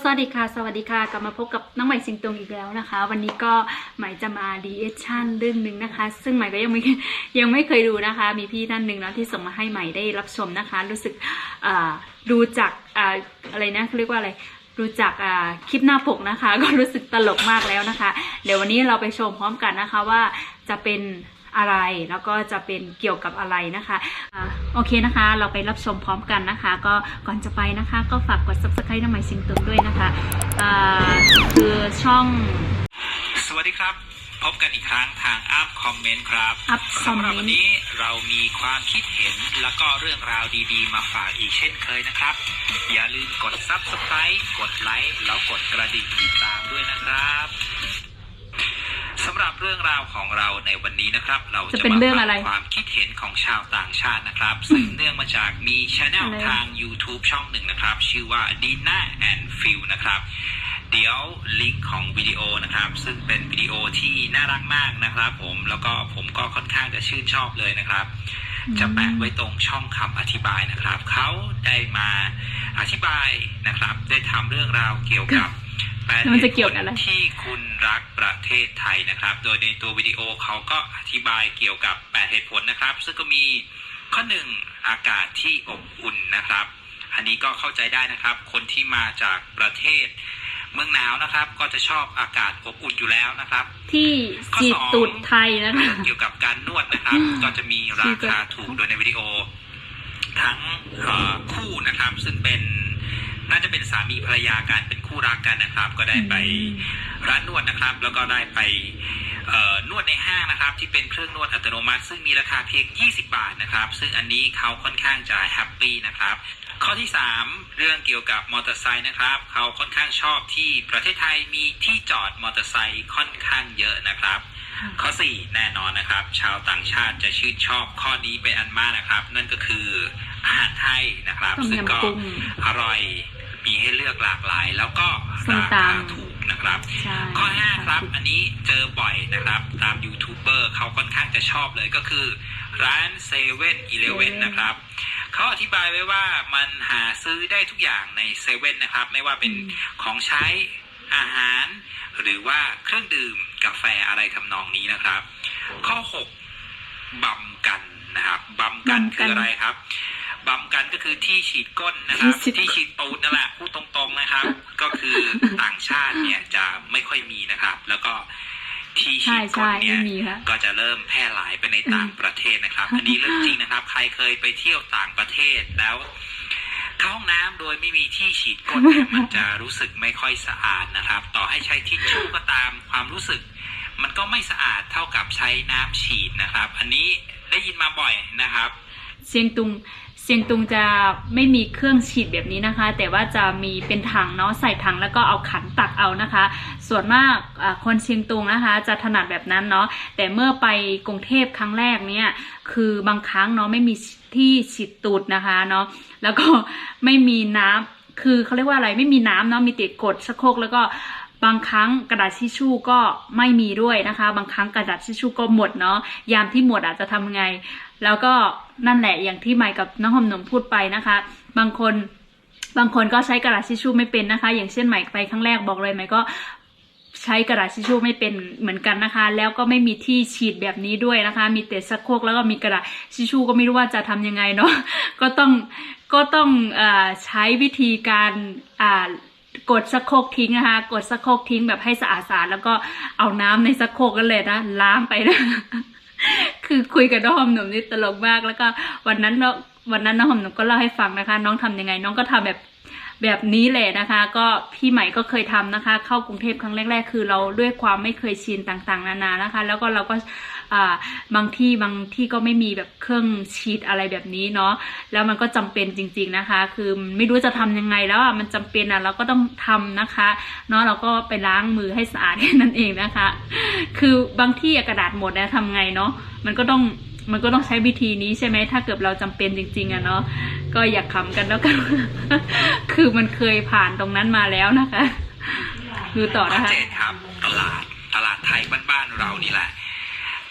สวัสดีค่ะ สวัสดีค่ะ กลับมาพบกับน้องใหม่สิงตงอีกแล้วนะคะ วันนี้ก็ใหม่จะมาดีเอชั่นเรื่องหนึ่งนะคะ ซึ่งใหม่ก็ยังไม่ยังไม่เคยดูนะคะ มีพี่ท่านหนึ่งนะที่ส่งมาให้ใหม่ได้รับชมนะคะ รู้สึกดูจากอาอะไรนะเขาเรียกว่าอะไรดูจากคลิปหน้าปกนะคะ ก็รู้สึกตลกมากแล้วนะคะ เดี๋ยววันนี้เราไปชมพร้อมกันนะคะว่าจะเป็น อะไร แล้วก็จะเป็นเกี่ยวกับอะไรนะคะอ่าโอเคนะคะ เราไปรับชมพร้อมกันนะคะ ก็ก่อนจะไปนะคะ ก็ฝากกด subscribe น้ำใหม่สิงตุงด้วยนะคะอ่าคือช่อง สวัสดีครับพบกันอีกครั้งทางอัพคอมเมนต์ครับ Up สำหรับ Comment วันนี้เรามีความคิดเห็นแล้วก็เรื่องราวดีๆ มาฝากอีกเช่นเคยนะครับ อย่าลืมกด Subscribe กดไลค์แล้วกดกระดิ่งติดตามด้วยนะครับ สำหรับเรื่องราวของเราในวันนี้นะครับ เราจะจะเป็นมาเรื่องฟัอะไรความคิดเห็นของชาวต่างชาตินะครับสืบเนื่องมาจากมีช anel อะไร ทาง YouTube ช่องหนึ่งนะครับ ชื่อว่า Dina and Phil นะครับ เดี๋ยวลิงก์ของวิดีโอนะครับ ซึ่งเป็นวิดีโอที่น่ารักมากนะครับ ผมแล้วก็ผมก็ค่อนข้างจะชื่นชอบเลยนะครับ จะแปะไว้ตรงช่องคำอธิบายนะครับ เขาได้มาอธิบายนะครับ ได้ทำเรื่องราวเกี่ยวกับแปดแล้ว มันเหจะตุเกี่ผยวลกับอะไรที่คุณรักประเทศไทยนะครับ โดยในตัววิดีโอเขาก็อธิบายเกี่ยวกับแปดเหตุผลนะครับ ซึ่งก็มีข้อหนึ่งอากาศที่อบอุ่นนะครับ อันนี้ก็เข้าใจได้นะครับ คนที่มาจากประเทศเมืองหนาวนะครับ ก็จะชอบอากาศอบอุ่นอยู่แล้วนะครับ ที่จีดตูดไทยนะคะเรื่องเกี่ยวกับการนวดนะครับ ก็จะมีราคาถูกโดยในวิดีโอ ทั้งเอ่อคู่นะครับ ซึ่งเป็น น่าจะเป็นสามีภรรยากันเป็นคู่รักกันนะครับ ก็ได้ไปร้านนวดนะครับ แล้วก็ได้ไปนวดในห้างนะครับ ที่เป็นเครื่องนวดอัตโนมัติ ซึ่งมีราคาเพียง 20 บาทนะครับ ซึ่งอันนี้เขาค่อนข้างจะแฮปปี้นะครับข้อที่ 3 เรื่องเกี่ยวกับมอเตอร์ไซค์นะครับ เขาค่อนข้างชอบที่ประเทศไทยมีที่จอดมอเตอร์ไซค์ค่อนข้างเยอะนะครับ ข้อ 4 แน่นอนนะครับ ชาวต่างชาติจะชื่นชอบข้อนี้เป็นอันมากนะครับ นั่นก็คือ อาหารไทยนะครับ ต้มยำซึ่งก็กุ้งอร่อยมีให้เลือกหลากหลาย แล้วก็ส้มราตำ คาถูกนะครับ ใช่ข้อ5ครับ อันนี้เจอบ่อยนะครับ ตามยูทูบเบอร์เขาค่อนข้างจะชอบเลยก็คือ ร้านเซเว่นอีเลเว่นนะครับ เขาอธิบายไว้ว่ามันหาซื้อได้ทุกอย่างในเซเว่นนะครับ ไม่ว่าเป็นของใช้อาหาร หรือว่าเครื่องดื่มกาแฟอะไรทำนองนี้นะครับ ข้อ 6บัมกันนะครับบัมกันบัมกันคืออะไรครับ บัมกันก็คือที่ฉีดก้นนะครับ ที่ฉีดที่ฉีดตูดนั่นแหละพูดตรงๆนะครับ ก็คือต่างชาติเนี่ยจะไม่ค่อยมีนะครับ แล้วก็ที่ฉีใช่ดก้นใช่เนี่ไม่ยมีค่ะก็จะเริ่มแพร่หลายไปในต่างประเทศนะครับ อันนี้เรื่องจริงนะครับ ใครเคยไปเที่ยวต่างประเทศแล้วเข้าห้องน้ำโดยไม่มีที่ฉีดก้นเนี่ยมันจะรู้สึกไม่ค่อยสะอาดนะครับ ต่อให้ใช้ทิชชู่ก็ตามความรู้สึก มันก็ไม่สะอาดเท่ากับใช้น้ำฉีดนะครับ อันนี้ได้ยินมาบ่อยนะครับเชียงตุง เชียงตุงจะไม่มีเครื่องฉีดแบบนี้นะคะ แต่ว่าจะมีเป็นถังเนาะใส่ถังแล้วก็เอาขันตักเอานะคะ ส่วนมากคนเชียงตุงนะคะ จะถนัดแบบนั้นเนาะแต่เมื่อไปกรุงเทพครั้งแรกเนี่ยคือบางครั้งเนาะไม่มีที่ฉีดตูดนะคะเนาะแล้วก็ไม่มีน้ำคือเขาเรียกว่าอะไรไม่มีน้ำเนาะมีแต่กดชักโคกแล้วก็ บางครั้งกระดาษทิชชู่ก็ไม่มีด้วยนะคะ บางครั้งกระดาษทิชชู่ก็หมดเนาะยามที่หมดอาจจะทำไง แล้วก็นั่นแหละอย่างที่ไมค์กับน้องหอมหนมพูดไปนะคะ บางคนบางคนก็ใช้กระดาษทิชชู่ไม่เป็นนะคะ อย่างเช่นไมค์ไปครั้งแรกบอกเลยไมค์ก็ใช้กระดาษทิชชู่ไม่เป็นเหมือนกันนะคะ แล้วก็ไม่มีที่ฉีดแบบนี้ด้วยนะคะ มีแต่ชักโครกแล้วก็มีกระดาษทิชชู่ก็ไม่รู้ว่าจะทำยังไงเนาะก็ต้องก็ต้องอใช้วิธีการอ่า กดชักโคกทิ้งนะคะ กดชักโคกทิ้งแบบให้สะอาดสะอาดแล้วก็เอาน้ำในชักโคกกันเลยนะล้างไปนะคือคุยกับน้องหอมหนุ่มนี่ตลกมากแล้วก็วันนั้นเนาะวันนั้นน้องหอมหนุ่มก็เล่าให้ฟังนะคะ น้องทำยังไง น้องก็ทำแบบแบบนี้แหละนะคะ ก็พี่ใหม่ก็เคยทำนะคะ เข้ากรุงเทพครั้งแรก ๆ คือเราด้วยความไม่เคยชินต่างๆ นานานะคะ แล้วก็เราก็ บางที่บางที่ก็ไม่มีแบบเครื่องฉีดอะไรแบบนี้เนาะแล้วมันก็จำเป็นจริง ๆนะคะ คือไม่รู้จะทำยังไงแล้วอะมันจำเป็นอะเราก็ต้องทำนะคะเนาะเราก็ไปล้างมือให้สะอาดแค่นั้นเองนะคะ คือบางที่กระดาษหมดนะทำไงเนาะมันก็ต้องมันก็ต้องใช้วิธีนี้ใช่ไหมถ้าเกิดเราจำเป็นจริงๆอะเนาะก็อย่าขำกันแล้วกัน คือมันเคยผ่านตรงนั้นมาแล้วนะคะ ดูต่อข้อนะคะเจ็ดครับตลาดตลาดไทยบ้านๆเรานี่แหละ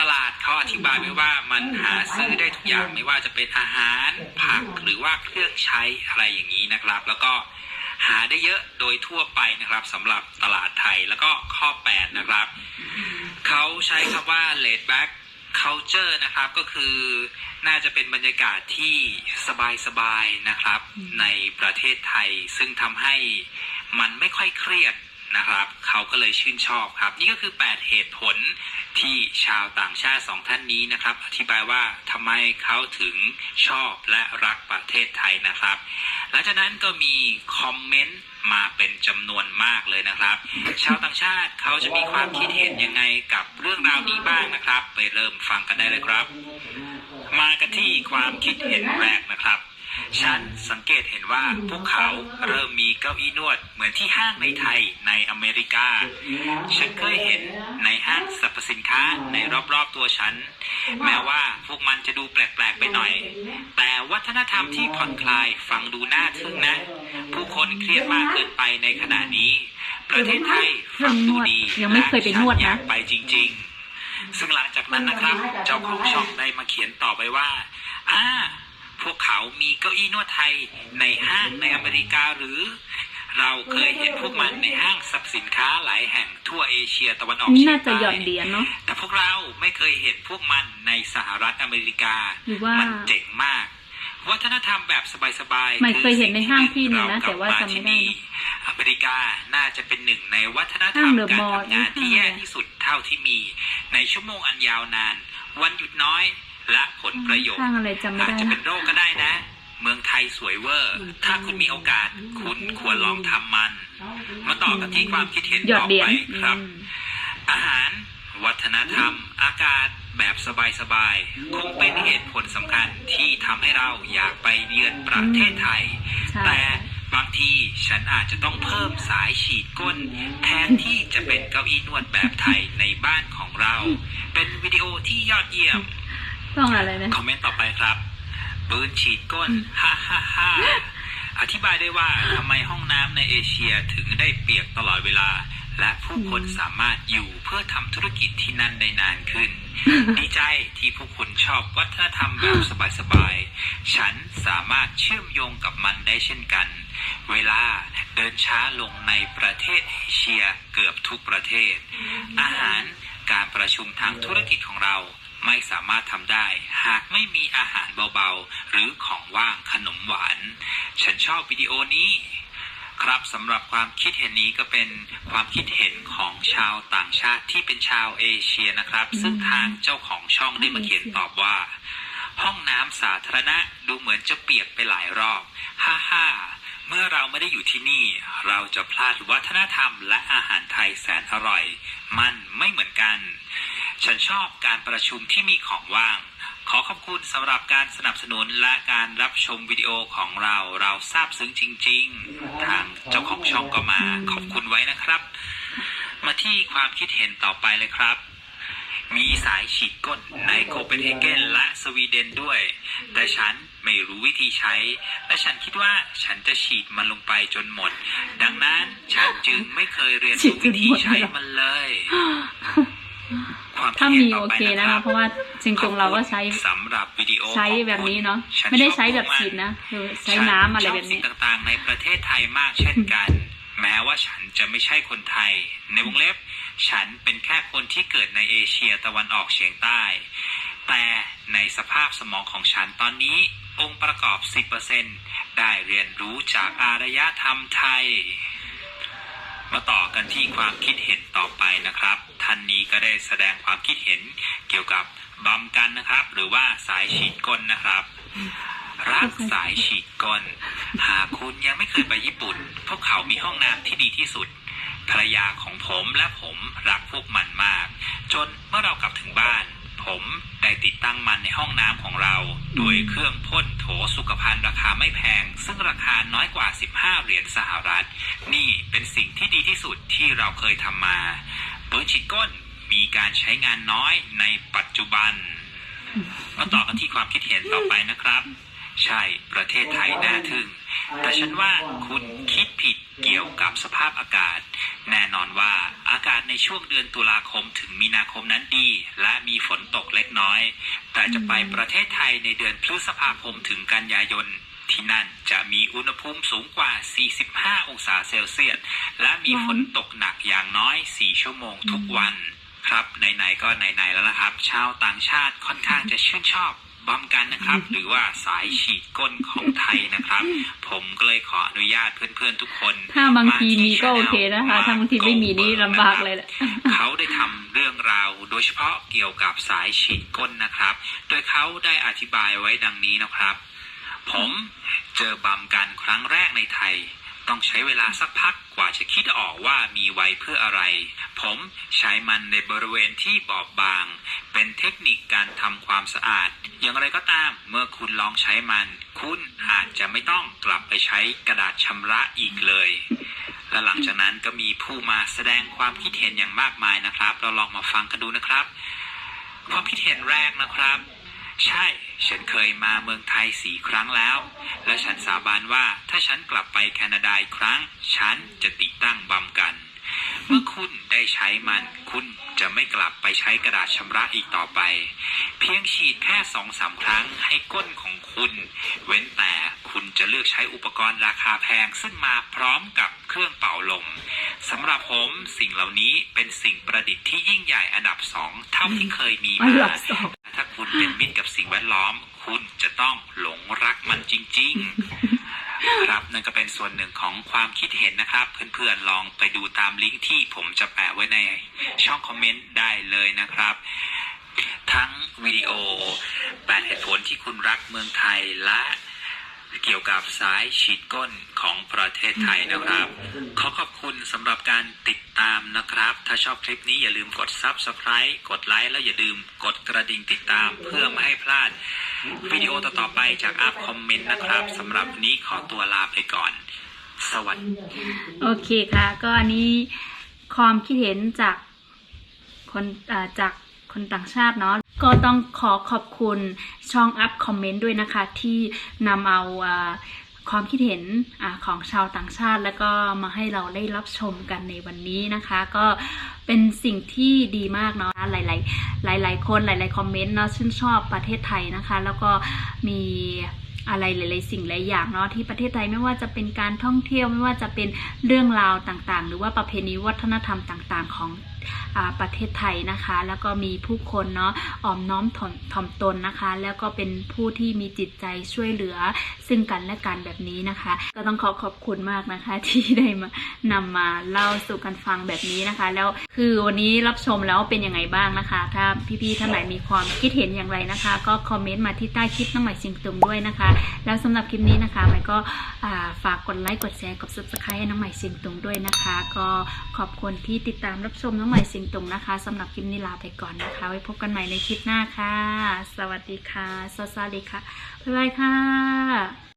ตลาดเขาอธิบายไว้ว่ามันหาซื้อได้ทุกอย่างไม่ว่าจะเป็นอาหารผักหรือว่าเครื่องใช้อะไรอย่างนี้นะครับ แล้วก็หาได้เยอะโดยทั่วไปนะครับสำหรับตลาดไทยแล้วก็ข้อ 8 นะครับ เขาใช้คำว่า laid back culture นะครับก็คือน่าจะเป็นบรรยากาศที่สบายๆนะครับ ในประเทศไทย ซึ่งทำให้มันไม่ค่อยเครียดนะครับ เขาก็เลยชื่นชอบครับ นี่ก็คือ 8 เหตุผล ที่ชาวต่างชาติสองท่านนี้นะครับ อธิบายว่าทำไมเขาถึงชอบและรักประเทศไทยนะครับ หลังจากนั้นก็มีคอมเมนต์มาเป็นจำนวนมากเลยนะครับ ชาวต่างชาติเขาจะมีความคิดเห็นยังไงกับเรื่องราวนี้บ้างนะครับ ไปเริ่มฟังกันได้เลยครับ มากันที่ความคิดเห็นแรกนะครับ ฉันสังเกตเห็นว่าพวกเขาเริ่มมีเก้าอี้นวดเหมือนที่ห้างในไทยในอเมริกา ฉันเคยเห็นในห้างสรรพสินค้าในรอบๆตัวฉัน แม้ว่าพวกมันจะดูแปลกๆไปหน่อย แต่วัฒนธรรมที่ผ่อนคลายฟังดูน่าทึ่งนะ ผู้คนเครียดมากเกินไปในขณะนี้ ประเทศไทยฟังดูดียังไม่เคยไปนวดนะและฉัอยากไปจริง ๆ ซึ่งหลังจากนั้นนะครับ เจ้าของช่องได้มาเขียนต่อไปว่าอ่าพ วกเขามีเก้าอี้นวดไทยในห้างในอเมริกาหรือ เราเคยเห็นพวกมันในห้างสรรพสินค้าหลายแห่งทั่วเอเชียตะวันออกเฉียน่างจะหย่อนใต้เหรียญเนาะ แต่พวกเราไม่เคยเห็นพวกมันในสหรัฐอเมริกา หรือว่ามันเจ๋งมาก วัฒนธรรมแบบสบายๆไม่เคยเห็นในห้างพี่คือเนี่ยนะสิ่งที่แต่ว่าจำไม่ได้เรกลับที่นี่อเมริกาน่าจะเป็นหนึ่งในวัฒนธรรห้ามงเดอะการมอลล์ทำงานที่นี่แย่ห้างอะไรที่สุดเท่าที่มี ในชั่วโมงอันยาวนาน วันหยุดน้อย และผลประโยชน์ ข้างอะไรจำไม่อาจได้จะนะเป็นโรคก็ได้นะ เมืองไทยสวยเวอร์ ถ้าคุณมีโอกาส คุณควรลองทำมัน มาต่อกันที่ความคิดเห็นหยอดต่อเหรียไปญครับ อืมอาหาร วัฒนธรรม อากาศแบบสบายๆ คงเป็นเหตุผลสำคัญที่ทำให้เราอยากไปเยือนประเทศไทย ใช่แต่บางทีฉันอาจจะต้องเพิ่มสายฉีดก้น แทนที่จะเป็นเก้าอี้นวดแบบไทยในบ้านของเรา เป็นวิดีโอที่ยอดเยี่ยม ต้องอะไรนะคอมเมนต์ต่อไปครับปืนฉีดก้นฮ่าฮ่าฮ่าอธิบายได้ว่าทำไมห้องน้ำในเอเชียถึงได้เปียกตลอดเวลา และผู้คนอืมสามารถอยู่เพื่อทำธุรกิจที่นั่นได้นานขึ้น ดีใจที่พวกคุณชอบวัฒนธรรมแบบสบายๆ ฉันสามารถเชื่อมโยงกับมันได้เช่นกัน เวลาเดินช้าลงในประเทศเอเชียเกือบทุกประเทศ อาหารการประชุมทางธุรกิจของเรา ไม่สามารถทำได้ หากไม่มีอาหารเบาๆ หรือของว่างขนมหวาน ฉันชอบวิดีโอนี้ครับสำหรับความคิดเห็นนี้ก็เป็นความคิดเห็นของชาวต่างชาติที่เป็นชาวเอเชียนะครับอืมซึ่งทางเจ้าของช่องได้มาเขียนตอบว่า ห้องน้ำสาธารณะดูเหมือนจะเปียกไปหลายรอบฮ่าฮ่าเมื่อเราไม่ได้อยู่ที่นี่ เราจะพลาดวัฒนธรรมและอาหารไทยแสนอร่อย มันไม่เหมือนกัน ฉันชอบการประชุมที่มีของว่าง ขอขอบคุณสำหรับการสนับสนุนและการรับชมวิดีโอของเรา เราซาบซึ้งจริง ๆ ทางเจ้าของช่องก็มาขอบคุณไว้นะครับ มาที่ความคิดเห็นต่อไปเลยครับมีสายฉีดก้นในโคเปนเฮเกนและสวีเดนด้วย แต่ฉันไม่รู้วิธีใช้ และฉันคิดว่าฉันจะฉีดมันลงไปจนหมด ดังนั้นฉันจึงไม่เคยเรียนรู้วิธีใช้มันเลย ถ้าดเห็นมีต่โอไปเคนะนะครัคะบเพราะว่าจริงๆเราก็ใช้ขอบคุณสำหรับวิดีโอใช้ของแบบนี้เนาะฉัไม่ได้ชอบใช้แบบพวกมันฉีดนะคือใช้น้ำอะไรแบบนี้ฉัชสิ่งต่างๆ ในประเทศไทยมากเช่นกัน แม้ว่าฉันจะไม่ใช่คนไทย ในวงเล็บ ฉันเป็นแค่คนที่เกิดในเอเชียตะวันออกเฉียงใต้ แต่ในสภาพสมองของฉันตอนนี้องค์ประกอบ 10%ได้เรียนรู้จากอารยธรรมไทย มาต่อกันที่ความคิดเห็นต่อไปนะครับ ท่านนี้ก็ได้แสดงความคิดเห็นเกี่ยวกับบัมกันนะครับ หรือว่าสายฉีดก้นนะครับ รักสายฉีดก้น หากคุณยังไม่เคยไปญี่ปุ่น พวกเขามีห้องน้ำที่ดีที่สุดภรรยาของผมและผมรักพวกมันมาก จนเมื่อเรากลับถึงบ้าน ผมได้ติดตั้งมันในห้องน้ำของเรา โดยเครื่องพ่นโถสุขภัณฑ์ราคาไม่แพง ซึ่งราคาน้อยกว่า 15 เหรียญสหรัฐ นี่เป็นสิ่งที่ดีที่สุดที่เราเคยทำมาปืนฉีดก้นมีการใช้งานน้อยในปัจจุบันมาต่อกันที่ความคิดเห็นต่อไปนะครับ ใช่ประเทศไทยน่าทึ่งแต่ฉันว่าคุณคิดผิด เกี่ยวกับสภาพอากาศ แน่นอนว่าอากาศในช่วงเดือนตุลาคมถึงมีนาคมนั้นดี และมีฝนตกเล็กน้อย แต่จะไปประเทศไทยในเดือนพฤษภาคมถึงกันยายนที่นั่นจะมีอุณหภูมิสูงกว่า 45 องศาเซลเซียส และมีฝนตกหนักอย่างน้อย 4 ชั่วโมงทุกวัน ครับไหนๆก็ไหนๆแล้วนะครับ ชาวต่างชาติค่อนข้างจะชื่นชอบ บัมกันนะครับ หรือว่าสายฉีดก้นของไทยนะครับ ผมก็เลยขออนุญาตเพื่อนๆทุกคนถ้าบางทีมีก็โอเคนะคะ ถ้าบางทีไม่มีนี่ลำบากเลยแหละเขาได้ทำเรื่องราวโดยเฉพาะเกี่ยวกับสายฉีดก้นนะครับ โดยเขาได้อธิบายไว้ดังนี้นะครับ ผมเจอบัมกันครั้งแรกในไทย ต้องใช้เวลาสักพักกว่าจะคิดออกว่ามีไว้เพื่ออะไร ผมใช้มันในบริเวณที่บอบบาง เป็นเทคนิคการทำความสะอาด อย่างไรก็ตามเมื่อคุณลองใช้มัน คุณอาจจะไม่ต้องกลับไปใช้กระดาษชำระอีกเลย และหลังจากนั้นก็มีผู้มาแสดงความคิดเห็นอย่างมากมายนะครับ เราลองมาฟังกันดูนะครับ ความคิดเห็นแรกนะครับ ใช่ ฉันเคยมาเมืองไทยสี่ครั้งแล้ว และฉันสาบานว่าถ้าฉันกลับไปแคนาดาอีกครั้ง ฉันจะติดตั้งบัมกัน เมื่อคุณได้ใช้มัน คุณจะไม่กลับไปใช้กระดาษชำระอีกต่อไป เพียงฉีดแค่สองสามครั้งให้ก้นของคุณ เว้นแต่คุณจะเลือกใช้อุปกรณ์ราคาแพงซึ่งมาพร้อมกับเครื่องเป่าลมสำหรับผมสิ่งเหล่านี้เป็นสิ่งประดิษฐ์ที่ยิ่งใหญ่อันดับสองเท่าที่เคยมีมา คุณเป็นมิตรกับสิ่งแวดล้อม คุณจะต้องหลงรักมันจริง ๆ ครับนั่นก็เป็นส่วนหนึ่งของความคิดเห็นนะครับ เพื่อนๆลองไปดูตามลิงก์ที่ผมจะแปะไว้ในช่องคอมเมนต์ได้เลยนะครับทั้งวิดีโอ 8 เหตุผลที่คุณรักเมืองไทยและ เกี่ยวกับสายฉีดก้นของประเทศไทยนะครับ ขอขอบคุณสำหรับการติดตามนะครับ ถ้าชอบคลิปนี้อย่าลืมกด Subscribe กดไลค์แล้วอย่าลืมกดกระดิ่งติดตามเพื่อไม่ให้พลาด วิดีโอต่อๆไปจากอัพคอมเมนต์นะครับสำหรับวันนี้ขอตัวลาไปก่อน สวัสดี โอเคค่ะ ก็อันนี้ความคิดเห็นจากคนอ่าจาก คนต่างชาติเนาะก็ต้องขอขอบคุณช่องอัพคอมเมนต์ด้วยนะคะ ที่นำเอาอความคิดเห็นอของชาวต่างชาติ แล้วก็มาให้เราได้รับชมกันในวันนี้นะคะ ก็เป็นสิ่งที่ดีมากเนาะหลายๆหลาย ๆ คนหลาย ๆ คอมเมนต์เนาะชื่นชอบประเทศไทยนะคะ แล้วก็มีอะไรหลายๆสิ่งหลายอย่างเนาะที่ประเทศไทยไม่ว่าจะเป็นการท่องเที่ยวไม่ว่าจะเป็นเรื่องราวต่างๆ หรือว่าประเพณีวัฒนธรรมต่าง ๆ ของ ประเทศไทยนะคะ แล้วก็มีผู้คนเนาะอ่อมน้อมถ่อมถ่อมตนนะคะ แล้วก็เป็นผู้ที่มีจิตใจช่วยเหลือซึ่งกันและกันแบบนี้นะคะ ก็ต้องขอขอบคุณมากนะคะ ที่ได้มานำมาเล่าสู่กันฟังแบบนี้นะคะ แล้วคือวันนี้รับชมแล้วเป็นยังไงบ้างนะคะ ถ้าพี่ๆท่านไหนมีความคิดเห็นอย่างไรนะคะ ก็คอมเมนต์มาที่ใต้คลิปน้องใหม่ชิงตุงด้วยนะคะ แล้วสำหรับคลิปนี้นะคะใหม่ก็ฝากกดไลค์กดแชร์กด subscribe ให้น้องใหม่ชิงตุงด้วยนะคะ ก็ขอบคุณที่ติดตามรับชมน้องใหม่สิงตุงนะคะสำหรับคลิปนี้ลาไปก่อนนะคะ ไว้พบกันใหม่ในคลิปหน้าค่ะ สวัสดีค่ะสวัสดีค่ะ บ๊ายบายค่ะ